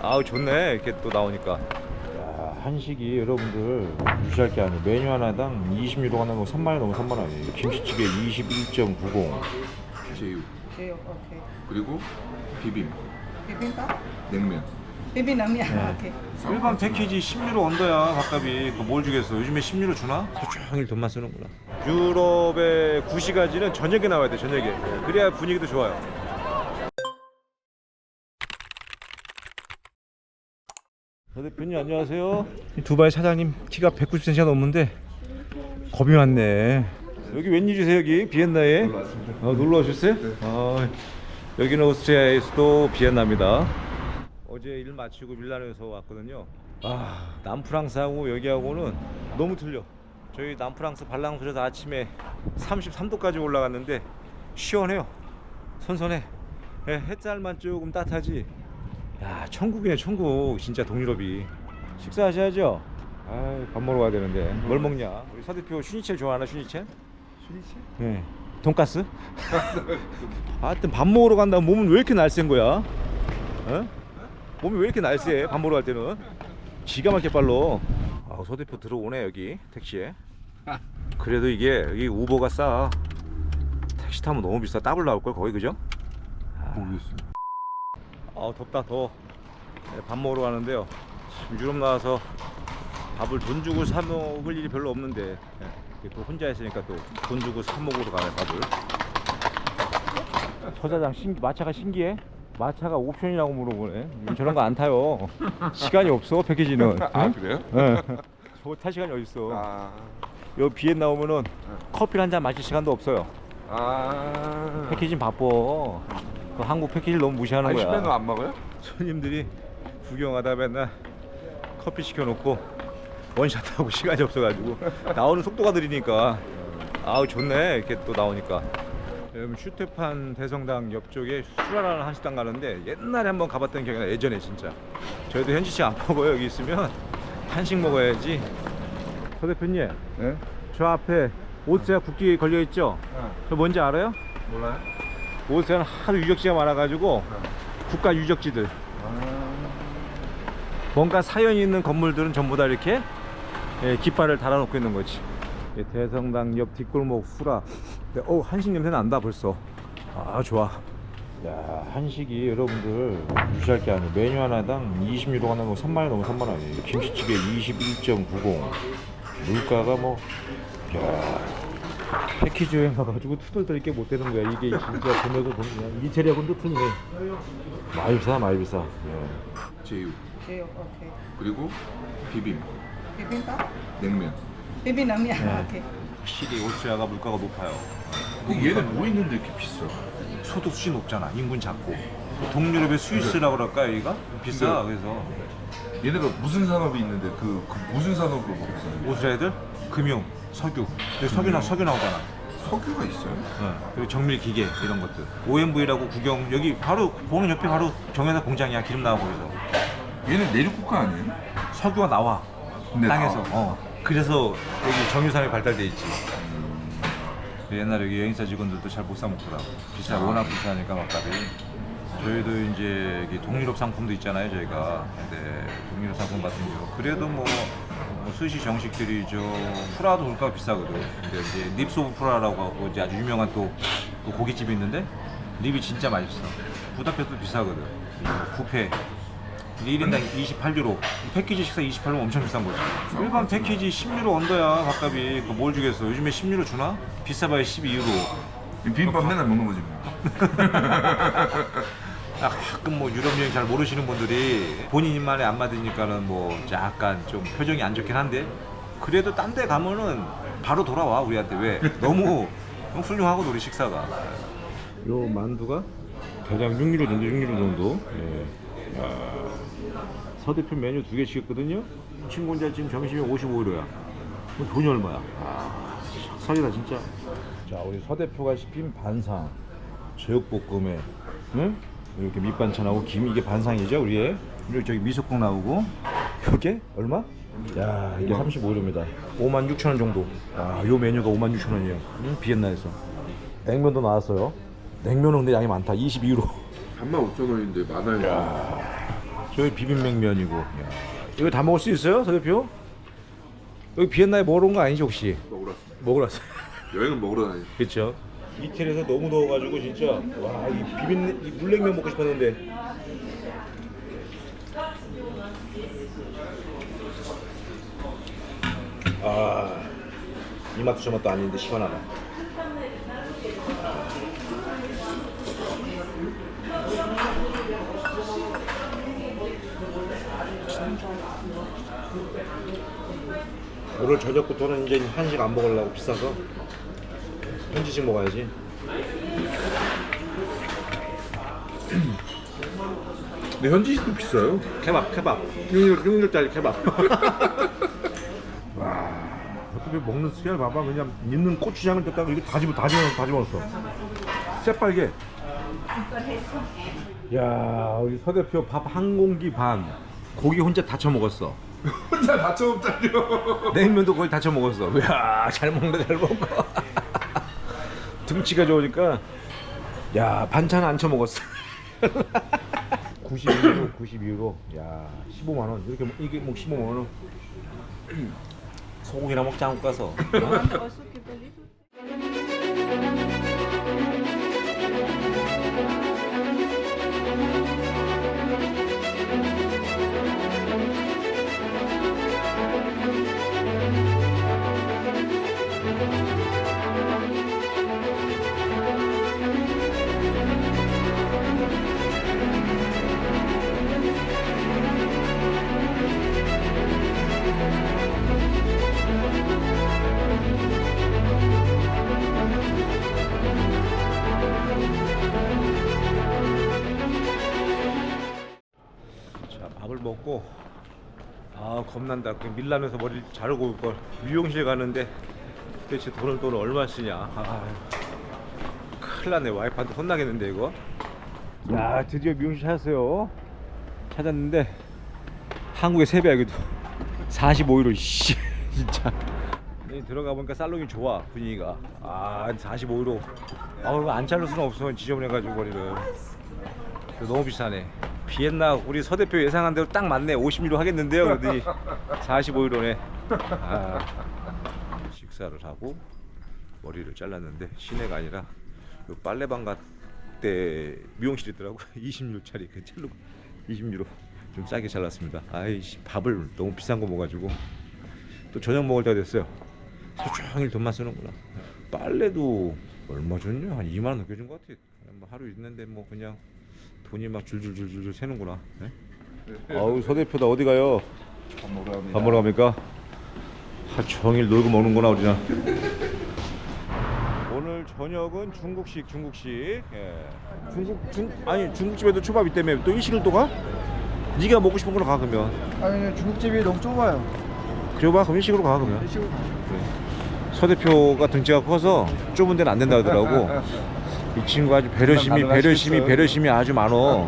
아우 좋네. 이렇게 또 나오니까. 야, 한식이 여러분들 무시할 게 아니에요. 메뉴 하나당 20유로가 넘으면 3만원 넘으면 3만원이에요 김치찌개 21.90 제육. 제육 오케이. 그리고 비빔. 비빔밥? 냉면. 비빔라면 네. 오케이. 일반 패키지 10유로 언더야 밥값이 또뭘 주겠어. 요즘에 10유로 주나? 하루 종일 돈만 쓰는구나. 유럽의 구시가지는 저녁에 나와야 돼 저녁에. 그래야 분위기도 좋아요 저 대표님 안녕하세요 두바이 사장님 키가 190cm가 넘는데 겁이 많네 여기 웬일이세요 여기 비엔나에? 놀러 왔습니다. 어, 놀러 오셨어요? 아, 여기는 오스트리아의 수도 비엔나입니다 어제 일 마치고 밀라노에서 왔거든요. 아 남프랑스하고 여기하고는 너무 틀려. 저희 남프랑스 발랑소에서 아침에 33도까지 올라갔는데 시원해요. 선선해. 예, 햇살만 조금 따뜻하지. 야 천국이네 천국. 진짜 동유럽이. 식사하셔야죠. 아밥 먹으러 가야 되는데 뭘 먹냐? 우리 서 대표 슈니첼 좋아하나 슈니첼? 슈니치? 네. 돈가스? 하여튼 밥 먹으러 간다면 몸은 왜 이렇게 날쌘 거야? 어? 몸이 왜 이렇게 날쌔? 밥 먹으러 갈 때는 기가 막히게 빨로. 아, 서 대표 들어오네 여기 택시에. 그래도 이게 여기 우버가 싸. 택시 타면 너무 비싸. 더블 나올 걸 거의 그죠? 모르겠어요 아 덥다 더워. 네, 밥 먹으러 가는데요. 지금 유럽 나와서 밥을 돈 주고 사 먹을 일이 별로 없는데 네, 또 혼자 있으니까 또 돈 주고 사 먹으러 가네 밥을. 서사장 신기 마차가 신기해? 마차가 옵션이라고 물어보네. 저런 거 안 타요. 시간이 없어 패키지는. 아 응? 그래요? 예. 저거 탈 시간이 어디 있어? 아, 여 비엔 나오면은 커피를 한잔 마실 시간도 없어요. 아 패키지는 바빠. 그 한국 패키지를 너무 무시하는 거야. 아이스맨은 안 먹어요? 손님들이 구경하다 맨날 커피 시켜놓고 원샷하고 시간이 없어가지고 나오는 속도가 느리니까 아우 좋네 이렇게 또 나오니까 여러분 슈테판 대성당 옆쪽에 수라라는 한식당 가는데 옛날에 한번 가봤던 기억이 나 예전에 진짜 저희도 현지식 안 먹어요 여기 있으면 한식 먹어야지 서 대표님 네? 저 앞에 오스트리아 국기 걸려있죠 저 뭔지 알아요? 몰라요? 오스트리아는 하도 유적지가 많아가지고 국가 유적지들 아 뭔가 사연이 있는 건물들은 전부 다 이렇게 예, 깃발을 달아놓고 있는 거지. 예, 대성당 옆 뒷골목. 네, 어 한식 냄새 난다 벌써. 아 좋아. 야 한식이 여러분들 무시할 게 아니에요. 메뉴 하나당 20유로가 넘으면 3만 원 넘으면 3만 원이에요. 김치찌개 21.90. 물가가 뭐. 야 패키지 여행 가가지고 투덜거릴 게못 되는 거야. 이게 진짜 돈에도 돈 그냥 이태리하고는 틀리네. 많이 비싸 많이 비싸. 예. 제육 제육 오케이. 그리고 비빔 비빔밥? 냉면 비빔라면 네. 오케이. 확실히 오스트리아가 물가가 높아요. 근데 얘는 뭐 있는데 이렇게 비싸? 소득 수준이 높잖아. 인구는 작고. 동유럽의 스위스라고 그럴까 여기가? 비싸. 그래서 얘네가 무슨 산업이 있는데 그, 그 무슨 산업으로 먹고 사는 오스트리아 애들 금융, 석유. 여기 석유 나 석유 나오잖아. 석유가 있어요? 어, 그리고 정밀 기계 이런 것들. OMV라고 구경 여기 바로 보는 옆에 바로 정유사 공장이야. 기름 나오고 그래서 얘는 내륙국가 아니에요? 석유가 나와. 네, 땅에서. 나와. 어. 그래서 여기 정유산이 발달돼 있지. 옛날에 여기 여행사 직원들도 잘 못 사 먹더라고. 비싸, 아. 워낙 비싸니까 막값이. 저희도 이제 여기 동유럽 상품도 있잖아요, 저희가. 근데 동유럽 상품 같은 경우 그래도 뭐, 뭐 스시 정식들이죠. 프라도 물가가 비싸거든. 근데 이제 립스 오브 프라라고 하고 이제 아주 유명한 또, 또 고깃집이 있는데 립이 진짜 맛있어. 부다페스도 비싸거든. 부페 1인당 28유로. 패키지 식사 28유로 엄청 비싼 거지. 일반 패키지 10유로 언더야, 밥값이. 그 뭘 주겠어. 요즘에 10유로 주나? 비싸봐야 12유로. 이 비빔밥 맨날 먹는 거지 뭐. 아, 가끔 뭐 유럽 여행 잘 모르시는 분들이 본인 입만에 안 맞으니까는 뭐 약간 좀 표정이 안 좋긴 한데 그래도 딴 데 가면은 바로 돌아와 우리한테. 왜? 너무 훌륭하거든 우리 식사가. 요 만두가 대략 6유로 정도 6유로 정도. 예. 야, 서대표 메뉴 두개 시켰거든요. 친구 혼자 지금 점심이 55유로야. 그럼 돈이 얼마야? 아 석이다 진짜. 자 우리 서대표가 시킨 반상 제육볶음에 응? 이렇게 밑반찬하고 김 이게 반상이죠 우리의 그리고 저기 미소국 나오고 이게 얼마? 야 이게 35유로입니다 5만 6천 원 정도 야요 메뉴가 5만 6천 원이에요 응? 비엔나에서 냉면도 나왔어요 냉면은 근데 양이 많다 22유로 35,000원인데 많아요 야 저기 비빔냉면이고. 야. 이거 다 먹을 수 있어요, 서 대표? 여기 비엔나에 먹으러 온 거 아니지 혹시? 먹으러 먹으러 왔어. 여행은 먹으러 다니. 그렇죠. 이태리에서 너무 더워가지고 진짜 와 이 비빔 이 물냉면 먹고 싶었는데. 아 이마트 저맛도 아닌데 시원하다. 오늘 저녁부터는 이제 한식 안 먹으려고 비싸서 현지식 먹어야지. 근데 현지식도 비싸요. 케밥, 케밥. 6일, 6일짜리 케밥. 와, 어떻게 먹는 스타일 봐봐. 그냥 있는 고추장을 뜯다가 이게 다 집어, 다 집어, 다 집어넣었어. 새빨개. 야, 우리 서 대표 밥 한 공기 반. 고기 혼자 다쳐 먹었어. 혼자 다쳐 먹자요. 냉면도 거의 다쳐 먹었어. 야, 잘 먹는다, 잘 먹어. 등치가 좋으니까 야, 반찬 안 쳐 먹었어. 92유로, 92유로. 야, 15만 원. 이렇게 먹- 이게 뭐 15만 원. 소고기나 먹자 한국 가서. Also 아, 겁난다. 그 밀라면서 머리를 자르고 올 걸. 미용실 가는데 도대체 돈을 돈을 얼마 쓰냐. 아, 큰일 났네. 와이프한테 혼나겠는데 이거. 야, 드디어 미용실 찾았어요. 찾았는데 한국의 세배 여기도 45유로 씨 진짜 들어가 보니까 살롱이 좋아 분위기가 아 45유로 아 이거 안 자를 수는 없어 지저분해가지고 머리를 너무 비싸네 비엔나 우리 서 대표 예상한 대로 딱 맞네. 50유로 하겠는데요 그러더니 45유로네. 아, 식사를 하고 머리를 잘랐는데 시내가 아니라 그 빨래방 갔때 미용실 있더라고 20유로짜리 그 첼로 20유로 좀 싸게 잘랐습니다. 아이씨 밥을 너무 비싼 거 먹어가지고. 또 저녁 먹을 때가 됐어요. 하루 종일 돈만 쓰는구나. 빨래도 얼마 줬냐? 한 2만 원 넘게 준것 같아. 뭐 하루 있는데 뭐 그냥 돈이 막 줄줄줄줄 새는구나 네? 아우 서 대표다 어디 가요 밥 먹으러 갑니다. 밥 먹으러 갑니까? 하루 종일 놀고 먹는구나 우리는 오늘 저녁은 중국식 중국식 예. 중국 중 아니 중국집에도 초밥 있다며 또 일식을 또 가? 네가 먹고 싶은 걸로 가 그러면 아니 중국집이 너무 좁아요. 그래 봐 그럼 일식으로 가 그러면 일식으로 서 대표가 등치가 커서 좁은 데는 안 된다 하더라고 이 친구 아주 배려심이 배려심이. 배려심이 아주 많어.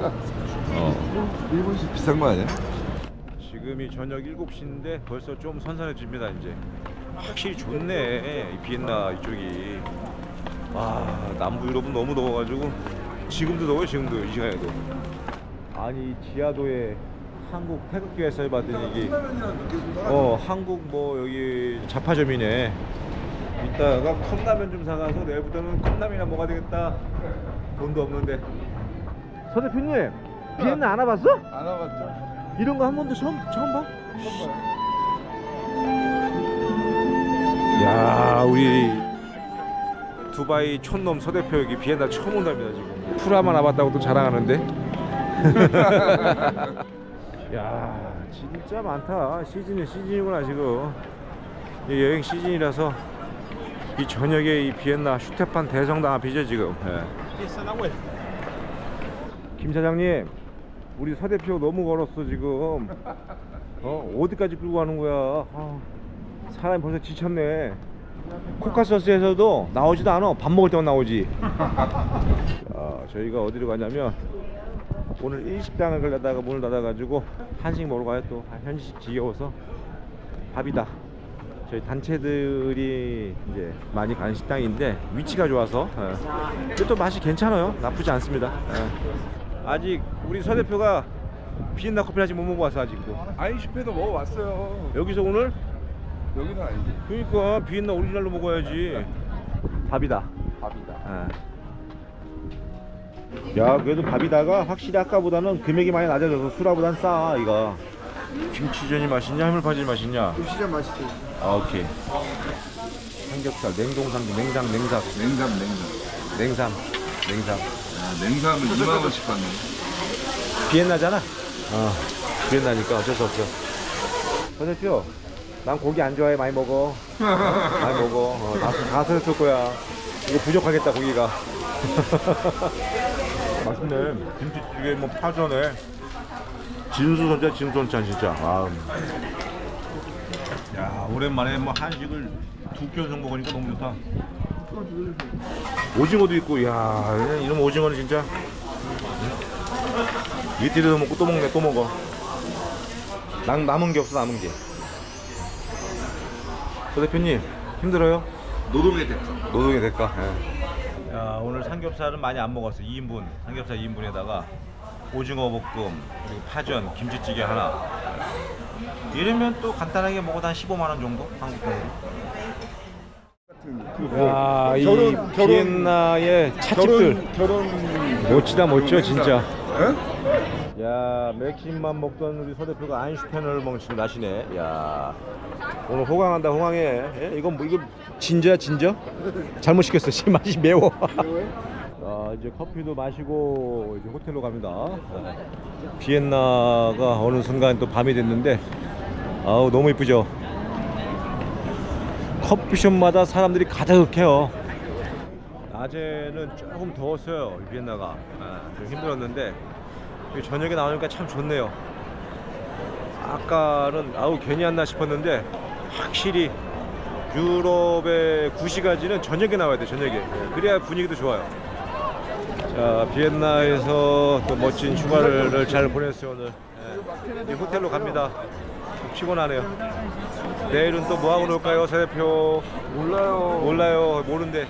어. 일본식 비싼 거 아니야? 지금이 저녁 7시인데 벌써 좀 선선해집니다 이제. 확실히 좋네 이 비엔나 이쪽이. 아 남부 유럽은 너무 더워가지고. 지금도 더워요 지금도 이 시간에도. 아니 이 지하도에 한국 태극기에서 해봤더니 이게. 어 한국 뭐 여기 자파점이네 이따가 컵라면 좀 사가서 내일부터는 컵라면이나 먹어야 되겠다. 돈도 없는데. 서 대표님 비엔나 안 와봤어? 안 와봤죠. 이런 거 한 번도 처음 처음 봐? 야 우리 두바이 촌놈 서 대표 여기 비엔나 처음 온답니다 지금. 프라만 와봤다고 또 자랑하는데. 야 진짜 많다. 시즌이 시즌이구나 지금. 이 여행 시즌이라서 이 저녁에 이 비엔나 슈테판 대성당 앞이죠 지금. 예. 김 사장님 우리 서 대표 너무 걸었어 지금. 어 어디까지 끌고 가는 거야? 아, 사람이 벌써 지쳤네. 코카서스에서도 나오지도 않아. 밥 먹을 때만 나오지. 자, 저희가 어디로 가냐면 오늘 일식당을 가려다가 문을 닫아가지고 한식 먹으러 가요 또. 아, 현지식 지겨워서. 밥이다 저희 단체들이 이제 많이 가는 식당인데 위치가 좋아서 예. 또 맛이 괜찮아요 나쁘지 않습니다 예. 아직 우리 서 대표가 비엔나 커피 아직 못 먹어봤어 아직도. 아인슈페도 먹어봤어요. 여기서 오늘 여기는 아니지. 그러니까 비엔나 오리지널로 먹어야지. 밥이다. 밥이다. 야 그래도 밥이다가 확실히 아까보다는 금액이 많이 낮아져서 수라보단 싸 이거. 김치전이 맛있냐 해물파전이 맛있냐? 시장 맛있어요. 아 오케이. 삼겹살 냉동삼 냉삼 냉삼 냉삼 냉삼. 냉삼 냉삼. 야, 냉삼을 2만 원씩 받네. 비엔나잖아. 어, 비엔나니까 어쩔 수 없어. 선생님, 난 고기 안 좋아해. 많이 먹어. 많이 먹어. 어, 다, 다 서졌을 거야. 이거 부족하겠다, 고기가. 맛있네. 김치찌개 뭐 파전에. 진수 선자, 진수 선찬 진짜. 아. 야, 오랜만에 뭐 한식을 두 견성 먹으니까 너무 좋다. 오징어도 있고, 야, 이런 오징어는 진짜. 이틀에도 먹고 또 먹네 또 먹어 남, 남은 게 없어 남은 게서 대표님 힘들어요? 노동의 대가. 노동의 대가 예. 야 오늘 삼겹살은 많이 안 먹었어 2인분 삼겹살 2인분에다가 오징어 볶음 그리고 파전 김치찌개 하나 이러면 또 간단하게 먹어도 한 15만원 정도? 한국 돈으로? 야, 이 결혼- 결혼- 비엔나의 찻집들. 결혼 멋지다 멋져 진짜. 에? 야 맥심만 먹던 우리 서 대표가 아인슈펜을 먹는 나시네. 야 오늘 호강한다 호강해. 예? 이건 뭐 이거 진저야 진저? 잘못 시켰어 씨 맛이 매워. 아 이제 커피도 마시고 이제 호텔로 갑니다. 비엔나가 어느 순간 또 밤이 됐는데 아우 너무 이쁘죠? 커피숍마다 사람들이 가득해요. 낮에는 조금 더웠어요 이 비엔나가. 아, 좀 힘들었는데 이 저녁에 나오니까 참 좋네요. 아까는 아우 괜히 왔나 싶었는데 확실히 유럽의 구시가지는 저녁에 나와야 돼 저녁에. 예, 그래야 분위기도 좋아요. 자 비엔나에서 또 멋진 휴가를 잘 보냈어요 오늘. 예, 이 호텔로 갑니다. 좀 피곤하네요. 내일은 또 뭐하고 놀까요 새 대표? 몰라요. 몰라요. 모른대